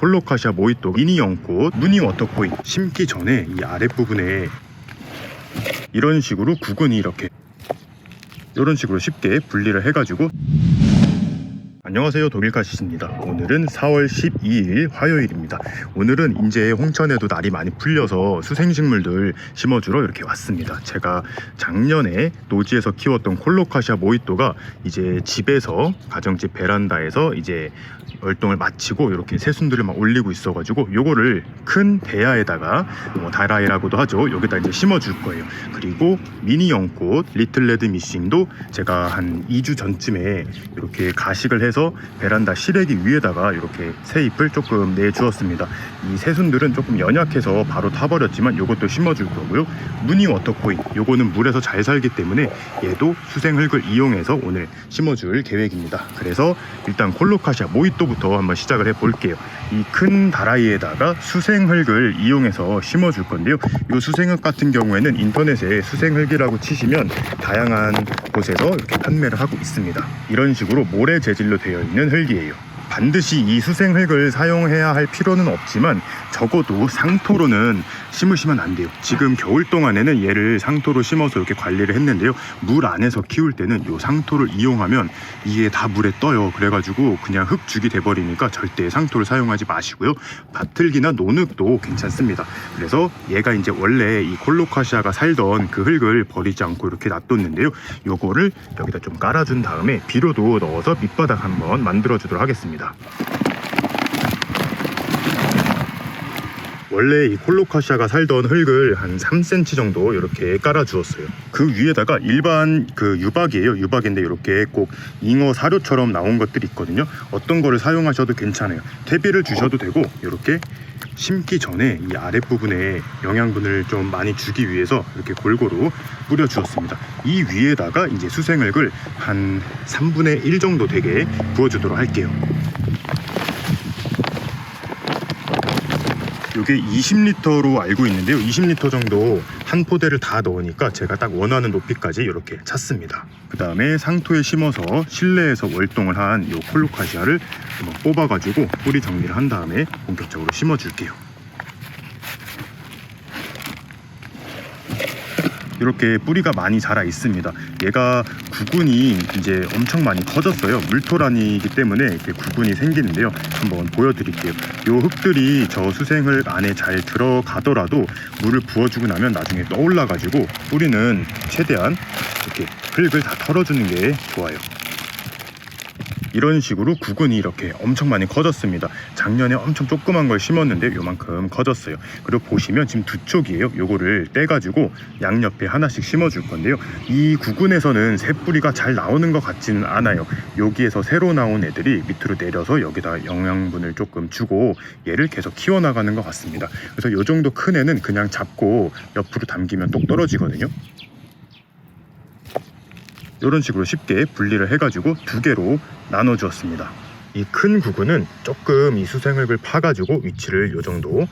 콜로카시아 모히또 미니 연꽃 무늬 워터코인 심기 전에 이 아랫부분에. 이런 식으로 구근이 이렇게 이런 식으로 쉽게 분리를 해가지고 안녕하세요. 독일카시입니다. 오늘은 4월 12일 화요일입니다. 오늘은 이제 홍천에도 날이 많이 풀려서 수생식물들 심어주러 이렇게 왔습니다. 제가 작년에 노지에서 키웠던 콜로카시아 모히또가 이제 집에서 가정집 베란다에서 이제 월동을 마치고 이렇게 새순들을 막 올리고 있어가지고 요거를 큰 대야에다가 뭐 다라이라고도 하죠. 여기다 이제 심어줄 거예요. 그리고 미니 연꽃 리틀 레드 미싱도 제가 한 2주 전쯤에 이렇게 가식을 해서 베란다 실외기 위에다가 이렇게 새 잎을 조금 내주었습니다. 이 새순들은 조금 연약해서 바로 타버렸지만 요것도 심어줄 거고요. 무늬 워터코인 요거는 물에서 잘 살기 때문에 얘도 수생 흙을 이용해서 오늘 심어줄 계획입니다. 그래서 일단 콜로카시아 모히또부터 한번 시작을 해 볼게요. 이 큰 다라이에다가 수생 흙을 이용해서 심어줄 건데요. 이 수생 흙 같은 경우에는 인터넷에 수생 흙이라고 치시면 다양한 곳에서 이렇게 판매를 하고 있습니다. 이런 식으로 모래 재질로 되어 있는 흙이에요 반드시 이 수생흙을 사용해야 할 필요는 없지만 적어도 상토로는 심으시면 안 돼요. 지금 겨울 동안에는 얘를 상토로 심어서 이렇게 관리를 했는데요. 물 안에서 키울 때는 이 상토를 이용하면 이게 다 물에 떠요. 그래가지고 그냥 흙죽이 돼버리니까 절대 상토를 사용하지 마시고요. 밭흙이나 논흙도 괜찮습니다. 그래서 얘가 이제 원래 이 콜로카시아가 살던 그 흙을 버리지 않고 이렇게 놔뒀는데요. 요거를 여기다 좀 깔아준 다음에 비료도 넣어서 밑바닥 한번 만들어주도록 하겠습니다. 원래 이 콜로카시아가 살던 흙을 한 3cm 정도 이렇게 깔아 주었어요. 그 위에다가 일반 그 유박이에요. 유박인데 이렇게 꼭 잉어 사료처럼 나온 것들이 있거든요. 어떤 거를 사용하셔도 괜찮아요. 퇴비를 주셔도 되고 이렇게 심기 전에 이 아랫부분에 영양분을 좀 많이 주기 위해서 이렇게 골고루 뿌려 주었습니다. 이 위에다가 이제 수생흙을 한 3분의 1 정도 되게 부어 주도록 할게요. 이게 20리터로 알고 있는데요. 20리터 정도 한 포대를 다 넣으니까 제가 딱 원하는 높이까지 이렇게 찼습니다. 그 다음에 상토에 심어서 실내에서 월동을 한 이 콜로카시아를 한번 뽑아가지고 뿌리 정리를 한 다음에 본격적으로 심어줄게요. 이렇게 뿌리가 많이 자라 있습니다. 얘가 구근이 이제 엄청 많이 커졌어요. 물토란이기 때문에 이렇게 구근이 생기는데요. 한번 보여드릴게요. 요 흙들이 저 수생을 안에 잘 들어가더라도 물을 부어주고 나면 나중에 떠올라가지고 뿌리는 최대한 이렇게 흙을 다 털어주는 게 좋아요. 이런 식으로 구근이 이렇게 엄청 많이 커졌습니다. 작년에 엄청 조그만 걸 심었는데 요만큼 커졌어요. 그리고 보시면 지금 두 쪽이에요. 요거를 떼가지고 양옆에 하나씩 심어줄 건데요. 이 구근에서는 새 뿌리가 잘 나오는 것 같지는 않아요. 여기에서 새로 나온 애들이 밑으로 내려서 여기다 영양분을 조금 주고 얘를 계속 키워나가는 것 같습니다. 그래서 요 정도 큰 애는 그냥 잡고 옆으로 당기면 똑 떨어지거든요. 이런 식으로 쉽게 분리를 해가지고 두 개로 나눠 주었습니다. 이 큰 구근은 조금 이 수생흙을 파가지고 위치를 요 정도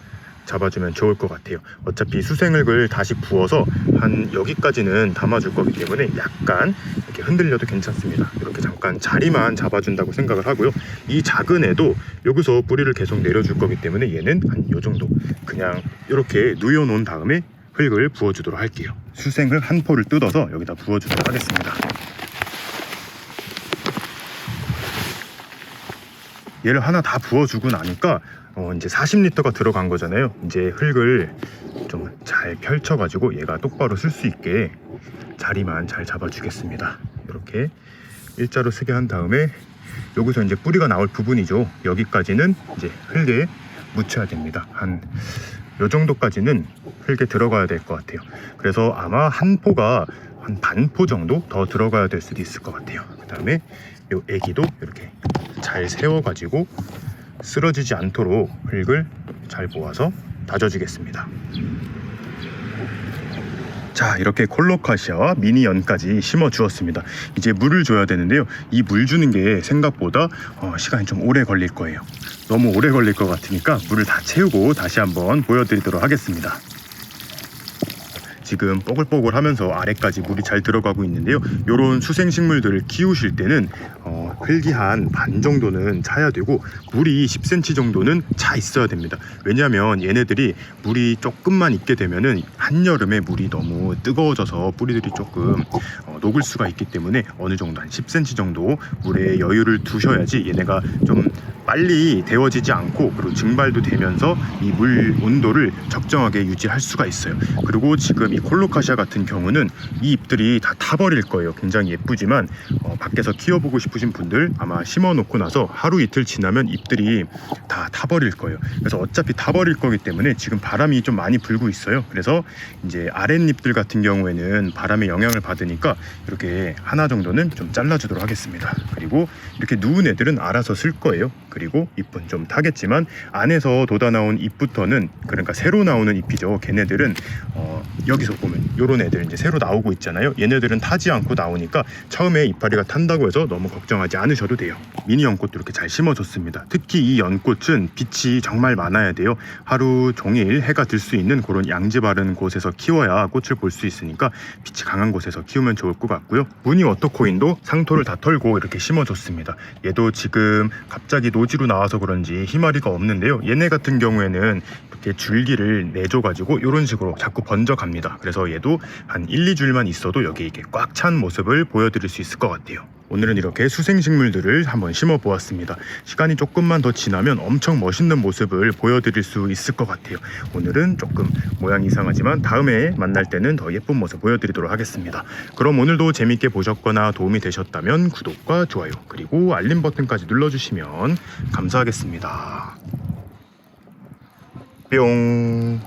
잡아주면 좋을 것 같아요. 어차피 수생흙을 다시 부어서 한 여기까지는 담아줄 거기 때문에 약간 이렇게 흔들려도 괜찮습니다. 이렇게 잠깐 자리만 잡아준다고 생각을 하고요. 이 작은 애도 여기서 뿌리를 계속 내려줄 거기 때문에 얘는 한 요 정도 그냥 이렇게 누여 놓은 다음에 흙을 부어주도록 할게요. 수생흙 한 포를 뜯어서 여기다 부어주도록 하겠습니다. 얘를 하나 다 부어주고 나니까 어 이제 40리터가 들어간 거잖아요. 이제 흙을 좀 잘 펼쳐가지고 얘가 똑바로 쓸 수 있게 자리만 잘 잡아주겠습니다. 이렇게 일자로 쓰게 한 다음에 여기서 이제 뿌리가 나올 부분이죠. 여기까지는 이제 흙에 묻혀야 됩니다. 한 요 정도까지는 흙에 들어가야 될 것 같아요. 그래서 아마 한 포가 한 반 포 정도 더 들어가야 될 수도 있을 것 같아요. 그 다음에 요 애기도 이렇게 잘 세워가지고 쓰러지지 않도록 흙을 잘 모아서 다져주겠습니다. 자 이렇게 콜로카시아와 미니연까지 심어 주었습니다. 이제 물을 줘야 되는데요. 이 물 주는 게 생각보다 어, 시간이 좀 오래 걸릴 거예요. 너무 오래 걸릴 것 같으니까 물을 다 채우고 다시 한번 보여드리도록 하겠습니다 지금 뽀글뽀글 하면서 아래까지 물이 잘 들어가고 있는데요. 이런 수생 식물들을 키우실 때는 어, 흙이 한 반 정도는 차야 되고 물이 10cm 정도는 차 있어야 됩니다. 왜냐하면 얘네들이 물이 조금만 있게 되면은 한여름에 물이 너무 뜨거워져서 뿌리들이 조금 어, 녹을 수가 있기 때문에 어느 정도 한 10cm 정도 물에 여유를 두셔야지 얘네가 좀 빨리 데워지지 않고 그리고 증발도 되면서 이 물 온도를 적정하게 유지할 수가 있어요. 그리고 지금 이 콜로카시아 같은 경우는 이 잎들이 다 타버릴 거예요. 굉장히 예쁘지만 어, 밖에서 키워보고 싶으신 분들 아마 심어놓고 나서 하루 이틀 지나면 잎들이 다 타버릴 거예요. 그래서 어차피 타버릴 거기 때문에 지금 바람이 좀 많이 불고 있어요. 그래서 이제 아랫잎들 같은 경우에는 바람의 영향을 받으니까 이렇게 하나 정도는 좀 잘라주도록 하겠습니다. 그리고 이렇게 누운 애들은 알아서 쓸 거예요. 그리고 잎은 좀 타겠지만 안에서 돋아 나온 잎부터는 그러니까 새로 나오는 잎이죠. 걔네들은 어, 여기서 보면 요런 애들 이제 새로 나오고 있잖아요. 얘네들은 타지 않고 나오니까 처음에 이파리가 탄다고 해서 너무 걱정하지 않으셔도 돼요. 미니 연꽃도 이렇게 잘 심어줬습니다. 특히 이 연꽃은 빛이 정말 많아야 돼요. 하루 종일 해가 들 수 있는 그런 양지 바른 곳에서 키워야 꽃을 볼 수 있으니까 빛이 강한 곳에서 키우면 좋을 것 같고요. 무늬 워터코인도 상토를 다 털고 이렇게 심어줬습니다. 얘도 지금 갑자기 노지로 나와서 그런지 희마리가 없는데요. 얘네 같은 경우에는 이렇게 줄기를 내줘가지고 이런 식으로 자꾸 번져갑니다. 그래서 얘도 한 1, 2줄만 있어도 여기 이게 꽉 찬 모습을 보여드릴 수 있을 것 같아요. 오늘은 이렇게 수생식물들을 한번 심어 보았습니다. 시간이 조금만 더 지나면 엄청 멋있는 모습을 보여드릴 수 있을 것 같아요. 오늘은 조금 모양이 이상하지만 다음에 만날 때는 더 예쁜 모습 보여드리도록 하겠습니다. 그럼 오늘도 재밌게 보셨거나 도움이 되셨다면 구독과 좋아요 그리고 알림 버튼까지 눌러주시면 감사하겠습니다. 뿅.